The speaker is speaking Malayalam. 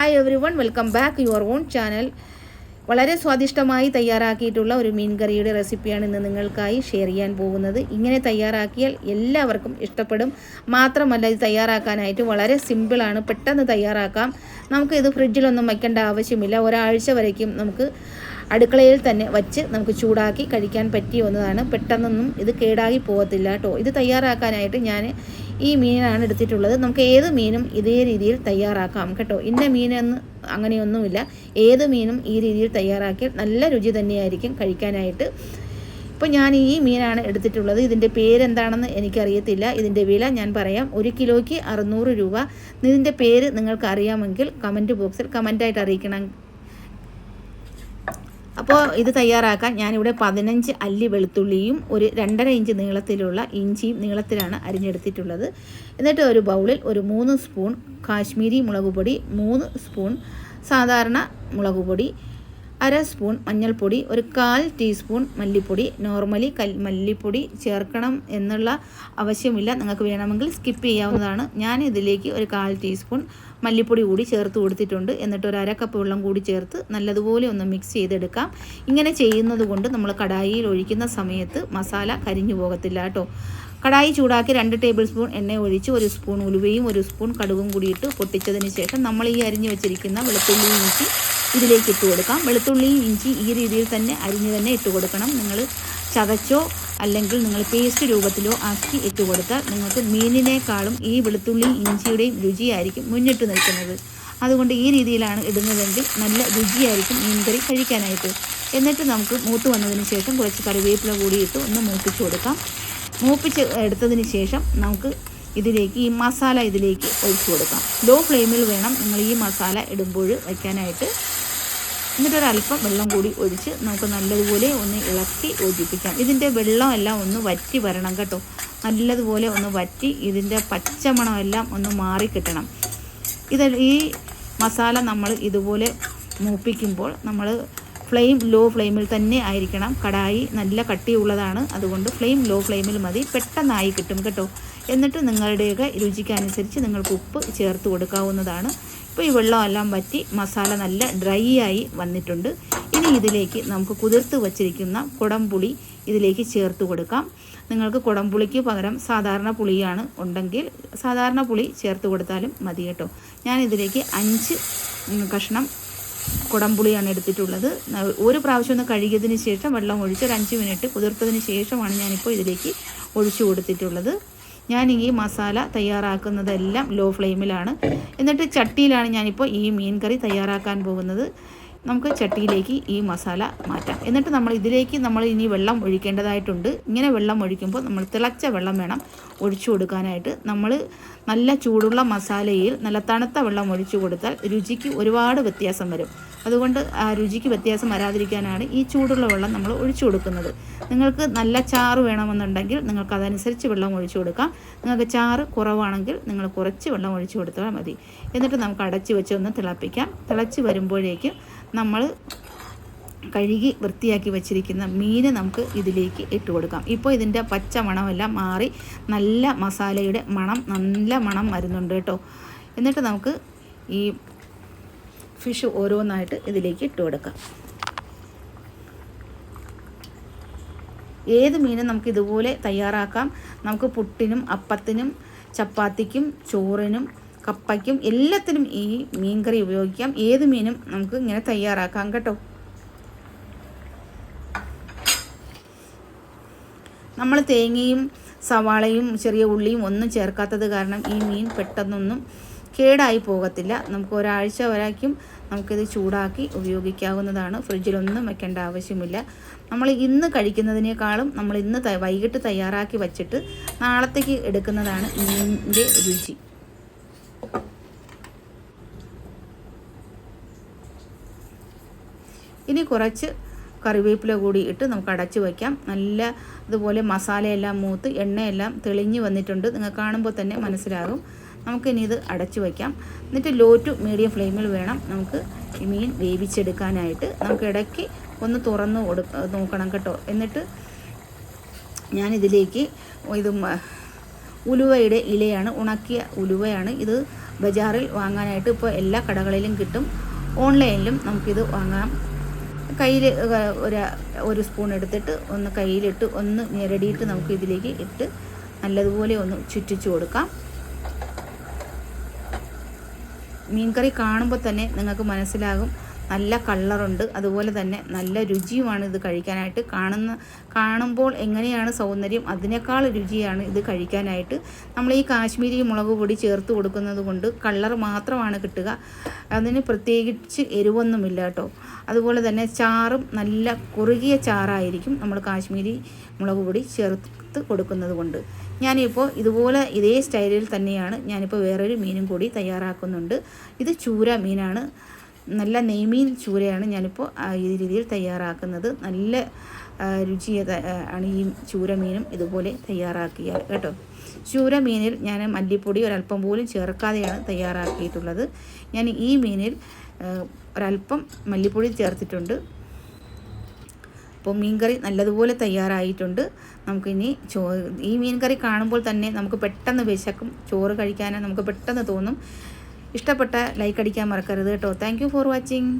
Hi everyone welcome back your own channel വളരെ സ്വാദിഷ്ടമായി തയ്യാറാക്കിയിട്ടുള്ള ഒരു മീൻ കറിയുടെ റെസിപ്പിയാണ് ഇന്ന് നിങ്ങൾക്കായി ഷെയർ ചെയ്യാൻ പോകുന്നത്. ഇങ്ങനെ തയ്യാറാക്കിയാൽ എല്ലാവർക്കും ഇഷ്ടപ്പെടും. മാത്രമല്ല ഇത് തയ്യാറാക്കാനായിട്ട് വളരെ സിമ്പിളാണ് പെട്ടെന്ന് തയ്യാറാക്കാം. നമുക്ക് ഇത് ഫ്രിഡ്ജിലൊന്നും വയ്ക്കേണ്ട ആവശ്യമില്ല. ഒരാഴ്ച വരയ്ക്കും നമുക്ക് അടുക്കളയിൽ തന്നെ വച്ച് നമുക്ക് ചൂടാക്കി കഴിക്കാൻ പറ്റിയ ഒന്നതാണ് പെട്ടെന്നൊന്നും ഇത് കേടാകി പോകത്തില്ല കേട്ടോ. ഇത് തയ്യാറാക്കാനായിട്ട് ഞാൻ ഈ മീനാണ് എടുത്തിട്ടുള്ളത്. നമുക്ക് ഏത് മീനും ഇതേ രീതിയിൽ തയ്യാറാക്കാം കേട്ടോ. ഇന്ന മീനെന്ന് അങ്ങനെയൊന്നുമില്ല. ഏത് മീനും ഈ രീതിയിൽ തയ്യാറാക്കിയാൽ നല്ല രുചി തന്നെയായിരിക്കും കഴിക്കാനായിട്ട്. ഇപ്പോൾ ഞാൻ ഈ മീനാണ് എടുത്തിട്ടുള്ളത്. ഇതിന്റെ പേരെന്താണെന്ന് എനിക്കറിയത്തില്ല. ഇതിന്റെ വില ഞാൻ പറയാം. ഒരു കിലോയ്ക്ക് അറുന്നൂറ് രൂപ. ഇതിന്റെ പേര് നിങ്ങൾക്ക് അറിയാമെങ്കിൽ കമന്റ് ബോക്സിൽ കമന്റായിട്ട് അറിയിക്കണം അപ്പോൾ ഇത് തയ്യാറാക്കാൻ ഞാനിവിടെ പതിനഞ്ച് അല്ലി വെളുത്തുള്ളിയും ഒരു രണ്ടര ഇഞ്ച് നീളത്തിലുള്ള ഇഞ്ചിയും നീളത്തിലാണ് അരിഞ്ഞെടുത്തിട്ടുള്ളത്. എന്നിട്ട് ഒരു ബൗളിൽ ഒരു മൂന്ന് സ്പൂൺ കാശ്മീരി മുളക് പൊടി മൂന്ന് സ്പൂൺ സാധാരണ മുളക് പൊടി അര സ്പൂൺ മഞ്ഞൾപ്പൊടി ഒരു കാൽ ടീസ്പൂൺ മല്ലിപ്പൊടി. നോർമലി കൽ മല്ലിപ്പൊടി ചേർക്കണം എന്നുള്ള ആവശ്യമില്ല. നിങ്ങൾക്ക് വേണമെങ്കിൽ സ്കിപ്പ് ചെയ്യാവുന്നതാണ്. ഞാൻ ഇതിലേക്ക് ഒരു കാൽ ടീസ്പൂൺ മല്ലിപ്പൊടി കൂടി ചേർത്ത് കൊടുത്തിട്ടുണ്ട്. എന്നിട്ട് ഒരു അര കപ്പ് വെള്ളം കൂടി ചേർത്ത് നല്ലതുപോലെ ഒന്ന് മിക്സ് ചെയ്തെടുക്കാം. ഇങ്ങനെ ചെയ്യുന്നത് കൊണ്ട് നമ്മൾ കടായിയിൽ ഒഴിക്കുന്ന സമയത്ത് മസാല കരിഞ്ഞു പോകത്തില്ല കേട്ടോ. കടായി ചൂടാക്കി രണ്ട് ടേബിൾ സ്പൂൺ എണ്ണ ഒഴിച്ച് ഒരു സ്പൂൺ ഉലുവയും ഒരു സ്പൂൺ കടുകും കൂടിയിട്ട് പൊട്ടിച്ചതിന് ശേഷം നമ്മൾ ഈ അരിഞ്ഞു വെച്ചിരിക്കുന്ന വെളുത്തുള്ളി ഇഞ്ചി ഇതിലേക്ക് ഇട്ട് കൊടുക്കാം. വെളുത്തുള്ളിയും ഇഞ്ചി ഈ രീതിയിൽ തന്നെ അരിഞ്ഞ് തന്നെ ഇട്ട് കൊടുക്കണം. നിങ്ങൾ ചതച്ചോ അല്ലെങ്കിൽ നിങ്ങൾ പേസ്റ്റ് രൂപത്തിലോ ആക്കി ഇട്ട് കൊടുത്താൽ നിങ്ങൾക്ക് മീനിനേക്കാളും ഈ വെളുത്തുള്ളി ഇഞ്ചിയുടെയും രുചിയായിരിക്കും മുന്നിട്ട് നിൽക്കുന്നത്. അതുകൊണ്ട് ഈ രീതിയിലാണ് ഇടുന്നതെങ്കിൽ നല്ല രുചിയായിരിക്കും മീൻകറി കഴിക്കാനായിട്ട്. എന്നിട്ട് നമുക്ക് മൂത്ത് വന്നതിന് ശേഷം കുറച്ച് കറിവേപ്പില കൂടിയിട്ട് ഒന്ന് മൂപ്പിച്ച് കൊടുക്കാം. മൂപ്പിച്ച് എടുത്തതിന് ശേഷം നമുക്ക് ഇതിലേക്ക് ഈ മസാല ഇതിലേക്ക് ഒഴിച്ചു കൊടുക്കാം. ലോ ഫ്ലെയിമിൽ വേണം നിങ്ങൾ ഈ മസാല ഇടുമ്പോൾ വയ്ക്കാനായിട്ട്. എന്നിട്ടൊരല്പം വെള്ളം കൂടി ഒഴിച്ച് നമുക്ക് നല്ലതുപോലെ ഒന്ന് ഇളക്കി യോജിപ്പിക്കാം. ഇതിന്റെ വെള്ളമെല്ലാം ഒന്ന് വറ്റി വരണം കേട്ടോ. നല്ലതുപോലെ ഒന്ന് വറ്റി ഇതിന്റെ പച്ചമണമെല്ലാം ഒന്ന് മാറി കിട്ടണം. ഇത് ഈ മസാല നമ്മൾ ഇതുപോലെ മൂപ്പിക്കുമ്പോൾ നമ്മൾ ഫ്ലെയിം ലോ ഫ്ലെയിമിൽ തന്നെ ആയിരിക്കണം. കടായി നല്ല കട്ടിയുള്ളതാണ്. അതുകൊണ്ട് ഫ്ലെയിം ലോ ഫ്ലെയിമിൽ മതി. പെട്ടെന്നായി കിട്ടും കേട്ടോ. എന്നിട്ട് നിങ്ങളുടെയൊക്കെ രുചിക്കനുസരിച്ച് നിങ്ങൾക്ക് ഉപ്പ് ചേർത്ത് കൊടുക്കാവുന്നതാണ്. ഇപ്പോൾ ഈ വെള്ളമെല്ലാം വറ്റി മസാല നല്ല ഡ്രൈ ആയി വന്നിട്ടുണ്ട്. ഇനി ഇതിലേക്ക് നമുക്ക് കുതിർത്ത് വച്ചിരിക്കുന്ന കുടംപുളി ഇതിലേക്ക് ചേർത്ത് കൊടുക്കാം. നിങ്ങൾക്ക് കുടംപുളിക്ക് പകരം സാധാരണ പുളിയാണ് ഉണ്ടെങ്കിൽ സാധാരണ പുളി ചേർത്ത് കൊടുത്താലും മതി കേട്ടോ. ഞാൻ ഇതിലേക്ക് അഞ്ച് കഷ്ണം കുടംപുളിയാണ് എടുത്തിട്ടുള്ളത്. ഒരു പ്രാവശ്യം ഒന്ന് കഴുകിയതിന് ശേഷം വെള്ളം ഒഴിച്ച് ഒരു അഞ്ച് മിനിറ്റ് കുതിർത്തതിന് ശേഷമാണ് ഞാനിപ്പോൾ ഇതിലേക്ക് ഒഴിച്ചു കൊടുത്തിട്ടുള്ളത്. ഞാൻ ഈ മസാല തയ്യാറാക്കുന്നതെല്ലാം ലോ ഫ്ലെയിമിലാണ് എന്നിട്ട് ചട്ടിയിലാണ് ഞാനിപ്പോൾ ഈ മീൻ കറി തയ്യാറാക്കാൻ പോകുന്നത്. നമുക്ക് ചട്ടിയിലേക്ക് ഈ മസാല മാറ്റാം. എന്നിട്ട് നമ്മൾ ഇതിലേക്ക് നമ്മൾ ഇനി വെള്ളം ഒഴിക്കേണ്ടതായിട്ടുണ്ട്. ഇങ്ങനെ വെള്ളം ഒഴിക്കുമ്പോൾ നമ്മൾ തിളച്ച വെള്ളം വേണം ഒഴിച്ചു കൊടുക്കാനായിട്ട്. നമ്മൾ നല്ല ചൂടുള്ള മസാലയിൽ നല്ല തണുത്ത വെള്ളം ഒഴിച്ചു കൊടുത്താൽ രുചിക്ക് ഒരുപാട് വ്യത്യാസം വരും. അതുകൊണ്ട് ആ രുചിക്ക് വ്യത്യാസം വരാതിരിക്കാനാണ് ഈ ചൂടുള്ള വെള്ളം നമ്മൾ ഒഴിച്ചു കൊടുക്കുന്നത്. നിങ്ങൾക്ക് നല്ല ചാറ് വേണമെന്നുണ്ടെങ്കിൽ നിങ്ങൾക്ക് അതനുസരിച്ച് വെള്ളം ഒഴിച്ചു കൊടുക്കാം. നിങ്ങൾക്ക് ചാറ് കുറവാണെങ്കിൽ നിങ്ങൾ കുറച്ച് വെള്ളം ഒഴിച്ചു കൊടുത്താൽ മതി. എന്നിട്ട് നമുക്ക് അടച്ചു വെച്ച് ഒന്ന് തിളപ്പിക്കാം. തിളച്ച് വരുമ്പോഴേക്കും നമ്മൾ കഴുകി വൃത്തിയാക്കി വെച്ചിരിക്കുന്ന മീൻ നമുക്ക് ഇതിലേക്ക് ഇട്ട് കൊടുക്കാം. ഇപ്പോൾ ഇതിന്റെ പച്ച മണമെല്ലാം മാറി നല്ല മസാലയുടെ മണം നല്ല മണം വരുന്നുണ്ട് കേട്ടോ. എന്നിട്ട് നമുക്ക് ഈ ഫിഷ് ഓരോന്നായിട്ട് ഇതിലേക്ക് ഇട്ട് കൊടുക്കാം. ഏത് മീനും നമുക്ക് ഇതുപോലെ തയ്യാറാക്കാം? നമുക്ക് പുട്ടിനും അപ്പത്തിനും ചപ്പാത്തിക്കും ചോറിനും കപ്പയ്ക്കും എല്ലാത്തിനും ഈ മീൻ കറി ഉപയോഗിക്കാം. ഏത് മീനും നമുക്ക് ഇങ്ങനെ തയ്യാറാക്കാം കേട്ടോ. നമ്മൾ തേങ്ങയും സവാളയും ചെറിയ ഉള്ളിയും ഒന്നും ചേർക്കാത്തത് കാരണം ഈ മീൻ പെട്ടെന്നൊന്നും കേടായി പോകത്തില്ല. നമുക്ക് ഒരാഴ്ച വരയ്ക്കും നമുക്കിത് ചൂടാക്കി ഉപയോഗിക്കാവുന്നതാണ്. ഫ്രിഡ്ജിലൊന്നും വെക്കേണ്ട ആവശ്യമില്ല. നമ്മൾ ഇന്ന് കഴിക്കുന്നതിനേക്കാളും നമ്മൾ ഇന്ന് വൈകിട്ട് തയ്യാറാക്കി വച്ചിട്ട് നാളത്തേക്ക് എടുക്കുന്നതാണ് മീനിന്റെ രുചി. ഇനി കുറച്ച് കറിവേപ്പില കൂടി ഇട്ട് നമുക്ക് അടച്ച് വയ്ക്കാം. നല്ല ഇതുപോലെ മസാലയെല്ലാം മൂത്ത് എണ്ണയെല്ലാം തെളിഞ്ഞ് വന്നിട്ടുണ്ട്. നിങ്ങൾ കാണുമ്പോൾ തന്നെ മനസ്സിലാകും. നമുക്കിനി ഇത് അടച്ച് വയ്ക്കാം. എന്നിട്ട് ലോ ടു മീഡിയം ഫ്ലെയിമിൽ വേണം നമുക്ക് ഈ മീൻ വേവിച്ചെടുക്കാനായിട്ട്. നമുക്ക് ഇടയ്ക്ക് ഒന്ന് തുറന്ന് കൊടു നോക്കണം കേട്ടോ. എന്നിട്ട് ഞാനിതിലേക്ക് ഇത് ഉലുവയുടെ ഇലയാണ് ഉണക്കിയ ഉലുവയാണ് ഇത് ബജാറിൽ വാങ്ങാനായിട്ട് ഇപ്പോൾ എല്ലാ കടകളിലും കിട്ടും. ഓൺലൈനിലും നമുക്കിത് വാങ്ങാം. കയ്യിൽ ഒരു ഒരു സ്പൂൺ എടുത്തിട്ട് ഒന്ന് കയ്യിലിട്ട് ഒന്ന് ഞെരടിയിട്ട് നമുക്ക് ഇതിലേക്ക് ഇട്ട് നല്ലതുപോലെ ഒന്ന് ചുറ്റിച്ചു കൊടുക്കാം. മീൻകറി കാണുമ്പോൾ തന്നെ നിങ്ങൾക്ക് മനസ്സിലാകും നല്ല കളറുണ്ട്. അതുപോലെ തന്നെ നല്ല രുചിയുമാണ് ഇത് കഴിക്കാനായിട്ട് കാണുന്ന കാണുമ്പോൾ എങ്ങനെയാണ് സൗന്ദര്യം അതിനേക്കാൾ രുചിയാണ് ഇത് കഴിക്കാനായിട്ട്. നമ്മൾ ഈ കാശ്മീരി മുളക് പൊടി ചേർത്ത് കൊടുക്കുന്നത് കൊണ്ട് കളർ മാത്രമാണ് കിട്ടുക. അതിന് പ്രത്യേകിച്ച് എരിവൊന്നുമില്ല കേട്ടോ. അതുപോലെ തന്നെ ചാറും നല്ല കുറുകിയ ചാറായിരിക്കും നമ്മൾ കാശ്മീരി മുളക് പൊടി ചേർത്ത് കൊടുക്കുന്നത് കൊണ്ട്. ഞാനിപ്പോൾ ഇതുപോലെ ഇതേ സ്റ്റൈലിൽ തന്നെയാണ് ഞാനിപ്പോൾ വേറൊരു മീനും കൂടി തയ്യാറാക്കുന്നുണ്ട്. ഇത് ചൂര മീനാണ്. നല്ല നെയ്മീൻ ചൂരയാണ് ഞാനിപ്പോൾ ഈ രീതിയിൽ തയ്യാറാക്കുന്നത്. നല്ല രുചി ആണ് ഈ ചൂര മീനും ഇതുപോലെ തയ്യാറാക്കിയാൽ കേട്ടോ. ചൂര മീനിൽ ഞാൻ മല്ലിപ്പൊടി ഒരല്പം പോലും ചേർക്കാതെയാണ് തയ്യാറാക്കിയിട്ടുള്ളത്. ഞാൻ ഈ മീനിൽ ഒരല്പം മല്ലിപ്പൊടി ചേർത്തിട്ടുണ്ട്. അപ്പോൾ മീൻകറി നല്ലതുപോലെ തയ്യാറായിട്ടുണ്ട്. നമുക്കിനി ചോ ഈ മീൻകറി കാണുമ്പോൾ തന്നെ നമുക്ക് പെട്ടെന്ന് വിശക്കും. ചോറ് കഴിക്കാനും നമുക്ക് പെട്ടെന്ന് തോന്നും. ഇഷ്ടപ്പെട്ട ലൈക്ക് അടിക്കാൻ മറക്കരുത് കേട്ടോ. Thank for watching